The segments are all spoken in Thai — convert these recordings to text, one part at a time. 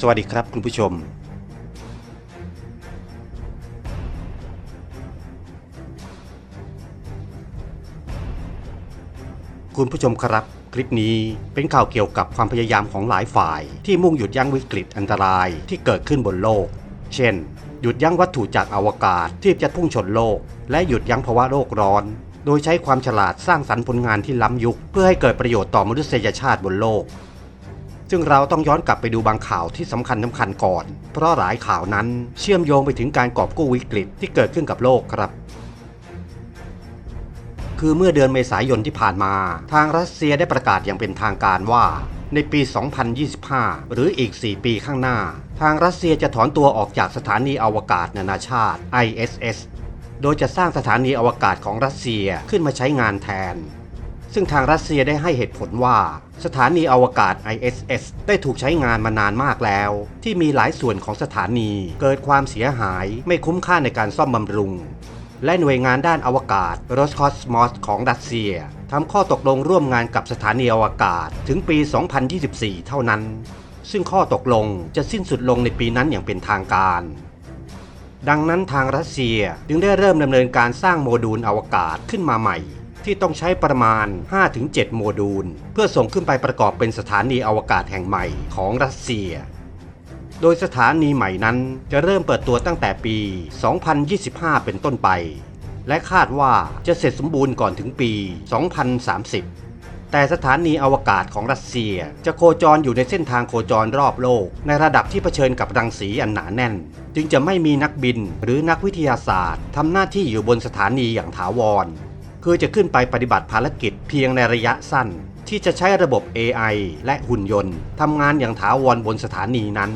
สวัสดีครับคุณผู้ชม คุณผู้ชมครับ คลิปนี้เป็นข่าวเกี่ยวกับความพยายามของหลายฝ่าย ที่มุ่งหยุดยั้งวิกฤตอันตรายที่เกิดขึ้นบนโลก เช่น หยุดยั้งวัตถุจากอวกาศที่จะพุ่งชนโลก และหยุดยั้งภาวะโลกร้อน โดยใช้ความฉลาดสร้างสรรค์ผลงานที่ล้ำยุค เพื่อให้เกิดประโยชน์ต่อมนุษยชาติบนโลก ซึ่งเราต้องย้อนกลับไปดูบางข่าวที่สำคัญสำคัญก่อน เพราะหลายข่าวนั้นเชื่อมโยงไปถึงการกอบกู้วิกฤตที่เกิดขึ้นกับโลกครับคือเมื่อเดือนเมษายนที่ผ่านมา ทางรัสเซียได้ประกาศอย่างเป็นทางการว่า ในปี 2025 หรืออีก 4 ปีข้างหน้า ทางรัสเซียจะถอนตัวออกจากสถานีอวกาศนานาชาติ ISS โดยจะสร้างสถานีอวกาศของรัสเซียขึ้นมาใช้งานแทน ซึ่งทางรัสเซียได้ให้เหตุผลว่า สถานีอวกาศ ISS ได้ถูกใช้งานมานานมากแล้ว ที่มีหลายส่วนของสถานีเกิดความเสียหายไม่คุ้มค่าในการซ่อมบำรุง และหน่วยงานด้านอวกาศ Roscosmos ของรัสเซียทำข้อตกลงร่วมงานกับสถานีอวกาศถึงปี 2024 เท่านั้น ซึ่งข้อตกลงจะสิ้นสุดลงในปีนั้นอย่างเป็นทางการ ดังนั้นทางรัสเซียจึงได้เริ่มดำเนินการสร้างโมดูลอวกาศขึ้นมาใหม่ ที่ต้องใช้ประมาณ 5-7 โมดูล เพื่อส่งขึ้นไปประกอบเป็นสถานีอวกาศแห่งใหม่ของรัสเซีย โดยสถานีใหม่นั้นจะเริ่มเปิดตัวตั้งแต่ปี 2025 เป็นต้นไป และคาดว่าจะเสร็จสมบูรณ์ก่อนถึงปี 2030 แต่สถานีอวกาศของรัสเซีย จะโคจรอยู่ในเส้นทางโคจรรอบโลก ในระดับที่เผชิญกับรังสีอันหนาแน่น จึงจะไม่มีนักบินหรือนักวิทยาศาสตร์ทำหน้าที่อยู่บนสถานีอย่างถาวร คือจะขึ้นไปปฏิบัติภารกิจเพียงในระยะสั้น ที่จะใช้ระบบ AI และหุ่นยนต์ทำงานอย่างถาวรบนสถานีนั้น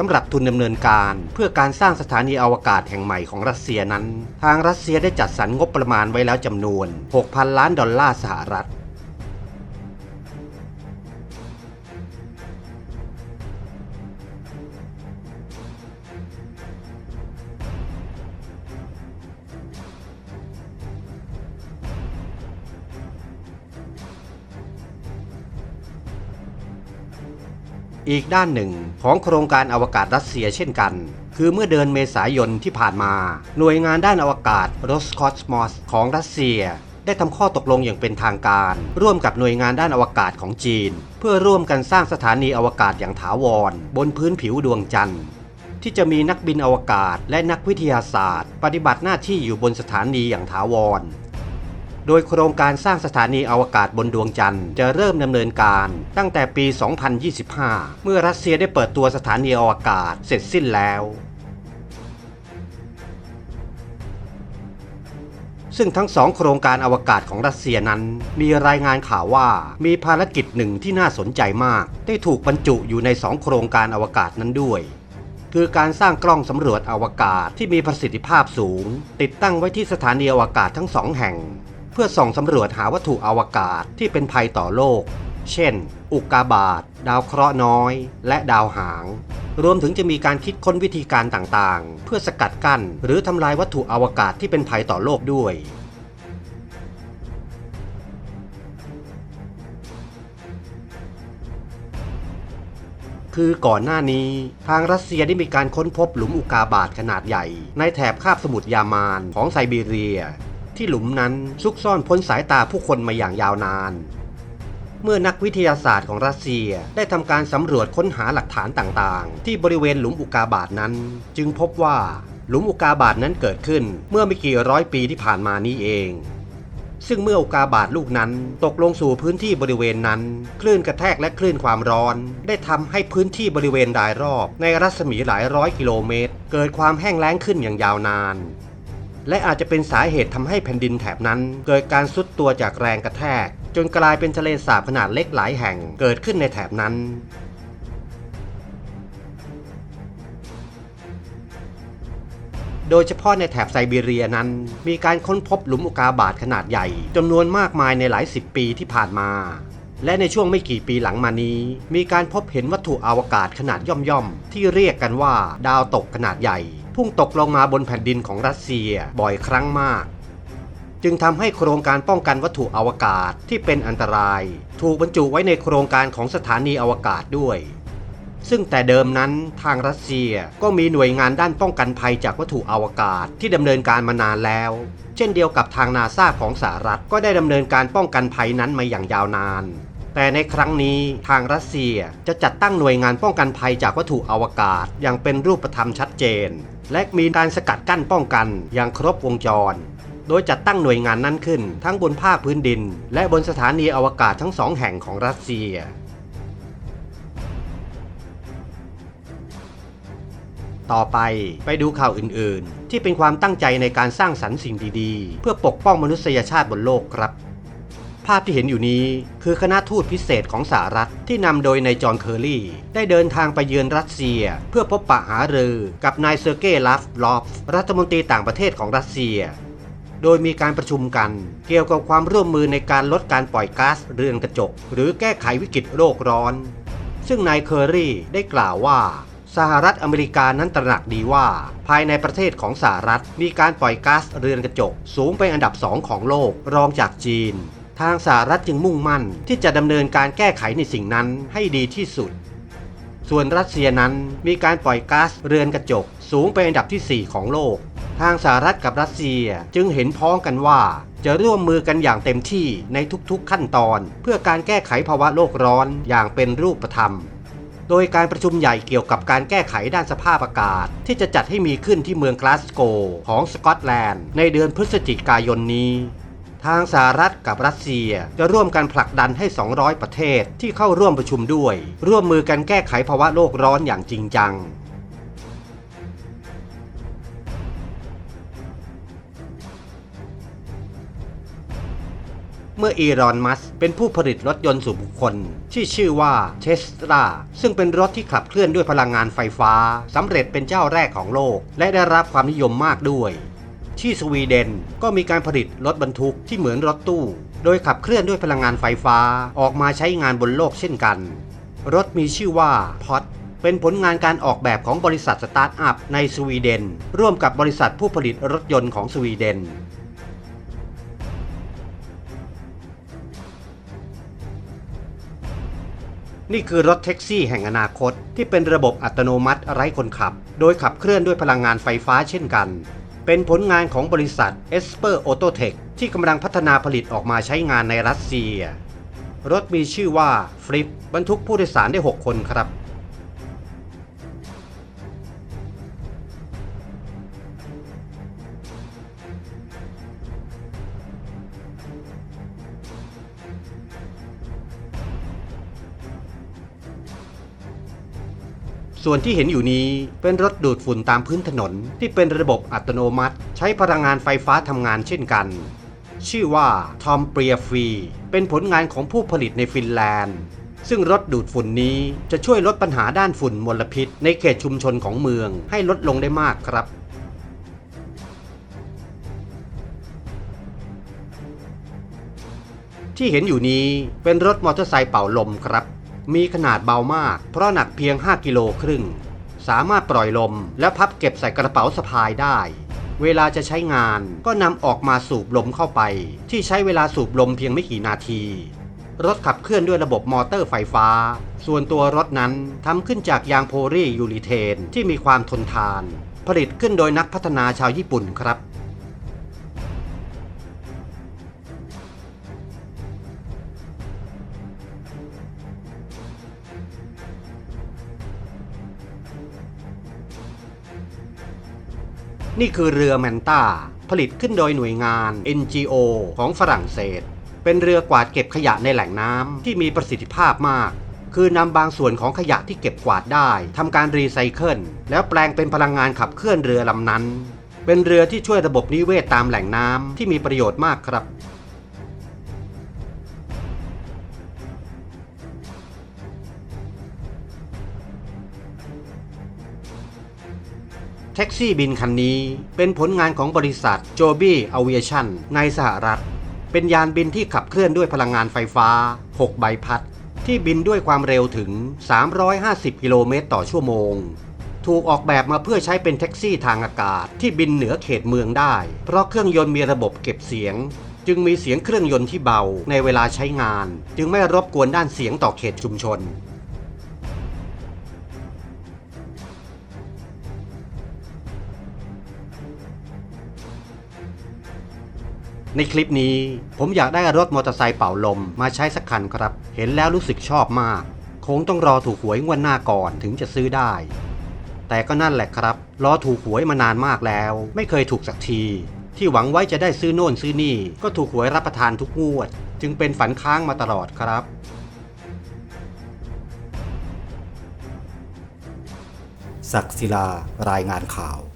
สำหรับทุนดำเนินการเพื่อการสร้างสถานีอวกาศแห่งใหม่ของรัสเซียนั้น ทางรัสเซียได้จัดสรรงบประมาณไว้แล้วจำนวน 6,000 ล้านดอลลาร์สหรัฐ อีกด้านหนึ่งของโครงการอวกาศรัสเซียเช่นกัน คือเมื่อเดือนเมษายนที่ผ่านมา หน่วยงานด้านอวกาศ Roscosmos ของรัสเซียได้ทำข้อตกลงอย่างเป็นทางการ ร่วมกับหน่วยงานด้านอวกาศของจีน เพื่อร่วมกันสร้างสถานีอวกาศอย่างถาวร บนพื้นผิวดวงจันทร์ ที่จะมีนักบินอวกาศและนักวิทยาศาสตร์ ปฏิบัติหน้าที่อยู่บนสถานีอย่างถาวร โดยโครงการสร้างสถานีอวกาศบนดวงจันทร์จะเริ่มดำเนินการตั้งแต่ปี 2025 เมื่อรัสเซียได้เปิดตัวสถานีอวกาศเสร็จสิ้นแล้วซึ่งทั้งสองโครงการอวกาศของรัสเซียนั้น มีรายงานข่าวว่ามีภารกิจหนึ่งที่น่าสนใจมาก ได้ถูกบรรจุอยู่ในสองโครงการอวกาศนั้นด้วย คือการสร้างกล้องสำรวจอวกาศที่มีประสิทธิภาพสูง ติดตั้งไว้ที่สถานีอวกาศทั้งสองแห่ง พื่อส่องสำรวจหาวัตถุอวกาศที่เป็นภัยต่อโลก เช่น อุกกาบาต ดาวเคราะห์น้อย และดาวหาง รวมถึงจะมีการคิดค้นวิธีการต่างๆ เพื่อสกัดกั้นหรือทำลายวัตถุอวกาศที่เป็นภัยต่อโลกด้วยคือก่อนหน้านี้ทางรัสเซียได้มีการค้นพบหลุมอุกาบาตขนาดใหญ่ ในแถบคาบสมุทรยามานของไซบีเรีย ที่หลุมนั้นซุกซ่อนพ้นสายตาผู้คนมาอย่างยาวนาน เมื่อนักวิทยาศาสตร์ของรัสเซียได้ทำการสำรวจค้นหาหลักฐานต่างๆ ที่บริเวณหลุมอุกาบาตนั้น จึงพบว่าหลุมอุกาบาตนั้นเกิดขึ้นเมื่อไม่กี่ร้อยปีที่ผ่านมานี้เอง ซึ่งเมื่ออุกาบาตลูกนั้นตกลงสู่พื้นที่บริเวณนั้น คลื่นกระแทกและคลื่นความร้อน ได้ทำให้พื้นที่บริเวณรายรอบ ในรัศมีหลายร้อยกิโลเมตร เกิดความแห้งแล้งขึ้นอย่างยาวนาน และอาจจะเป็นสาเหตุทำให้แผ่นดินแถบนั้น เกิดการซุดตัวจากแรงกระแทก จนกลายเป็นทะเลสาบขนาดเล็กหลายแห่งเกิดขึ้นในแถบนั้นโดยเฉพาะในแถบไซบีเรียนั้น มีการค้นพบหลุมอุกกาบาตขนาดใหญ่จำนวนมากมายในหลายสิบปีที่ผ่านมา และในช่วงไม่กี่ปีหลังมานี้ มีการพบเห็นวัตถุอวกาศขนาดย่อมๆ ที่เรียกกันว่าดาวตกขนาดใหญ่ พุ่งตกลงมาบนแผ่นดินของรัสเซียบ่อยครั้งมาก จึงทำให้โครงการป้องกันวัตถุอวกาศที่เป็นอันตราย ถูกบรรจุไว้ในโครงการของสถานีอวกาศด้วย ซึ่งแต่เดิมนั้นทางรัสเซียก็มีหน่วยงานด้านป้องกันภัยจากวัตถุอวกาศที่ดำเนินการมานานแล้ว เช่นเดียวกับทางนาซาของสหรัฐก็ได้ดำเนินการป้องกันภัยนั้นมาอย่างยาวนาน แต่ในครั้งนี้ทางรัสเซียจะจัดตั้งหน่วยงานป้องกันภัยจากวัตถุอวกาศ อย่างเป็นรูปธรรมชัดเจน และมีการสกัดกั้นป้องกันอย่างครบวงจร โดยจัดตั้งหน่วยงานนั้นขึ้น ทั้งบนภาคพื้นดิน และบนสถานีอวกาศทั้งสองแห่งของรัสเซียต่อไปไปดูข่าวอื่นๆ ที่เป็นความตั้งใจในการสร้างสรรค์สิ่งดีๆ เพื่อปกป้องมนุษยชาติบนโลกครับ ภาพที่เห็นอยู่นี้คือคณะทูตพิเศษของสหรัฐที่นำโดยนายจอห์นเคอร์รี่ ได้เดินทางไปเยือนรัสเซีย เพื่อพบปะหารือกับนายเซอร์เกย์ลาฟลอฟรัฐมนตรีต่างประเทศของรัสเซีย โดยมีการประชุมกันเกี่ยวกับความร่วมมือในการลดการปล่อยก๊าซเรือนกระจก หรือแก้ไขวิกฤตโลกร้อน ซึ่งนายเคอร์รี่ได้กล่าวว่าสหรัฐอเมริกานั้นตระหนักดีว่า ภายในประเทศของสหรัฐมีการปล่อยก๊าซเรือนกระจก สูงเป็นอันดับสองของโลกรองจากจีน ทางสหรัฐจึงมุ่งมั่นที่จะดำเนินการแก้ไขในสิ่งนั้นให้ดีที่สุด ส่วนรัสเซียนั้นมีการปล่อยก๊าซเรือนกระจกสูงเป็นอันดับที่ 4 ของโลก ทางสหรัฐกับรัสเซียจึงเห็นพ้องกันว่า จะร่วมมือกันอย่างเต็มที่ในทุกๆขั้นตอน เพื่อการแก้ไขภาวะโลกร้อนอย่างเป็นรูปธรรม โดยการประชุมใหญ่เกี่ยวกับการแก้ไขด้านสภาพอากาศ ที่จะจัดให้มีขึ้นที่เมืองกลาสโกของสกอตแลนด์ในเดือนพฤศจิกายนนี้ ทางสหรัฐกับรัสเซีย จะร่วมกันผลักดันให้ 200 ประเทศที่เข้าร่วมประชุมด้วย ร่วมมือกันแก้ไขภาวะโลกร้อนอย่างจริงจังเมื่ออีรอนมัสเป็นผู้ผลิตรถยนต์ส่วนบุคคล ที่ชื่อว่าเทสลาซึ่งเป็นรถที่ขับเคลื่อนด้วยพลังงานไฟฟ้าสำเร็จเป็นเจ้าแรกของโลก และได้รับความนิยมมากด้วย ที่สวีเดนก็มีการผลิตรถบรรทุกที่เหมือนรถตู้ โดยขับเคลื่อนด้วยพลังงานไฟฟ้าออกมาใช้งานบนโลกเช่นกัน รถมีชื่อว่าพอ t เป็นผลงานการออกแบบของบริษัทสตาร์ทอัพในสวีเดน ร่วมกับบริษัทผู้ผลิตรถยนต์ของสวีเดนนี่คือรถแท็กซี่แห่งอนาคตที่เป็นระบบอัตโนมัติไร้คนขับ โดยขับเคลื่อนด้วยพลังงานไฟฟ้าเช่นกัน เป็นผลงานของบริษัท Esper Autotech ที่กำลังพัฒนาผลิตออกมาใช้งานในรัสเซีย รถมีชื่อว่าฟลิปบรรทุกผู้โดยสารได้ 6 คนครับ ส่วนที่เห็นอยู่นี้เป็นรถดูดฝุ่นตามพื้นถนน ที่เป็นระบบอัตโนมัติ ใช้พลังงานไฟฟ้าทำงานเช่นกัน ชื่อว่าทอมเปรียฟีเป็นผลงานของผู้ผลิตในฟินแลนด์ ซึ่งรถดูดฝุ่นนี้จะช่วยลดปัญหาด้านฝุ่นมลพิษ ในเขตชุมชนของเมืองให้ลดลงได้มากครับที่เห็นอยู่นี้เป็นรถมอเตอร์ไซค์เป่าลมครับ มีขนาดเบามาก เพราะหนักเพียง 5 กิโลครึ่ง สามารถปล่อยลมและพับเก็บใส่กระเป๋าสะพายได้ เวลาจะใช้งานก็นำออกมาสูบลมเข้าไป ที่ใช้เวลาสูบลมเพียงไม่กี่นาที รถขับเคลื่อนด้วยระบบมอเตอร์ไฟฟ้า ส่วนตัวรถนั้นทำขึ้นจากยางโพลียูริเทนที่มีความทนทาน ผลิตขึ้นโดยนักพัฒนาชาวญี่ปุ่นครับ นี่คือเรือแมนตาผลิตขึ้นโดยหน่วยงาน NGO ของฝรั่งเศส เป็นเรือกวาดเก็บขยะในแหล่งน้ำที่มีประสิทธิภาพมาก คือนำบางส่วนของขยะที่เก็บกวาดได้ทำการรีไซเคิลแล้วแปลงเป็นพลังงานขับเคลื่อนเรือลำนั้น เป็นเรือที่ช่วยระบบนิเวศตามแหล่งน้ำที่มีประโยชน์มากครับ แท็กซี่บินคันนี้เป็นผลงานของบริษัท Joby Aviation ในสหรัฐ เป็นยานบินที่ขับเคลื่อนด้วยพลังงานไฟฟ้า 6 ใบพัด ที่บินด้วยความเร็วถึง 350 กิโลเมตรต่อชั่วโมงถถูกออกแบบมาเพื่อใช้เป็นแท็กซี่ทางอากาศที่บินเหนือเขตเมืองได้ เพราะเครื่องยนต์มีระบบเก็บเสียง จึงมีเสียงเครื่องยนต์ที่เบาในเวลาใช้งาน จึงไม่รบกวนด้านเสียงต่อเขตชุมชน ในคลิปนี้ผมอยากได้รถมอเตอร์ไซค์เป่าลมมาใช้สักคันครับ เห็นแล้วรู้สึกชอบมาก คงต้องรอถูกหวยงวดหน้าก่อนถึงจะซื้อได้ แต่ก็นั่นแหละครับ รอถูกหวยมานานมากแล้ว ไม่เคยถูกสักที ที่หวังไว้จะได้ซื้อโน่นซื้อนี่ ก็ถูกหวยรับประทานทุกงวด จึงเป็นฝันค้างมาตลอดครับศักศิลารายงานข่าว